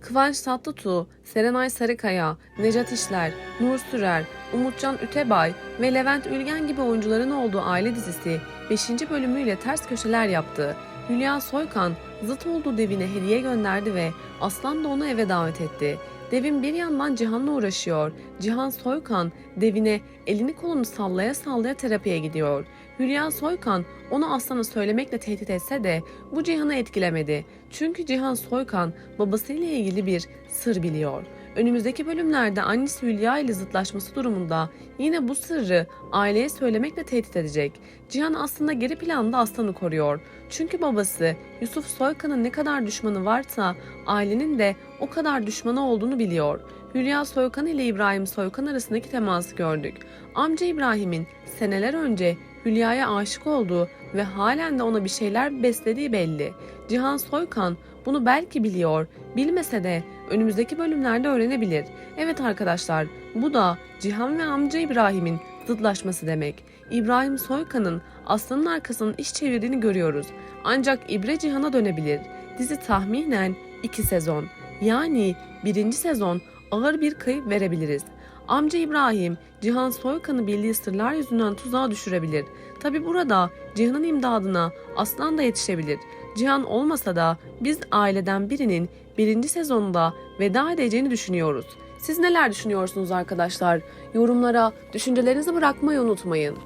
Kıvanç Tatlıtuğ, Serenay Sarıkaya, Necat İşler, Nur Sürer, Umutcan Ütebay ve Levent Ülgen gibi oyuncuların olduğu aile dizisi 5. bölümüyle ters köşeler yaptı. Hülya Soykan zıt olduğu devine hediye gönderdi ve Aslan da onu eve davet etti. Devin bir yandan Cihan'la uğraşıyor. Cihan Soykan devine elini kolunu sallaya sallaya terapiye gidiyor. Hülya Soykan onu Aslan'a söylemekle tehdit etse de bu Cihan'ı etkilemedi. Çünkü Cihan Soykan babasıyla ilgili bir sır biliyor. Önümüzdeki bölümlerde annesi Hülya ile zıtlaşması durumunda yine bu sırrı aileye söylemekle tehdit edecek. Cihan aslında geri planda Aslan'ı koruyor. Çünkü babası Yusuf Soykan'ın ne kadar düşmanı varsa ailenin de o kadar düşmanı olduğunu biliyor. Hülya Soykan ile İbrahim Soykan arasındaki teması gördük. Amca İbrahim'in seneler önce Hülya'ya aşık olduğu ve halen de ona bir şeyler beslediği belli. Cihan Soykan bunu belki biliyor, bilmese de önümüzdeki bölümlerde öğrenebilir. Evet arkadaşlar, bu da Cihan ve amca İbrahim'in zıtlaşması demek. İbrahim Soykan'ın Aslan'ın arkasının iş çevirdiğini görüyoruz. Ancak İbre Cihan'a dönebilir. Dizi tahminen 2 sezon. Yani birinci sezon ağır bir kayıp verebiliriz. Amca İbrahim, Cihan Soykan'ı bildiği sırlar yüzünden tuzağa düşürebilir. Tabi burada Cihan'ın imdadına Aslan da yetişebilir. Cihan olmasa da biz aileden birinin birinci sezonda veda edeceğini düşünüyoruz. Siz neler düşünüyorsunuz arkadaşlar? Yorumlara düşüncelerinizi bırakmayı unutmayın.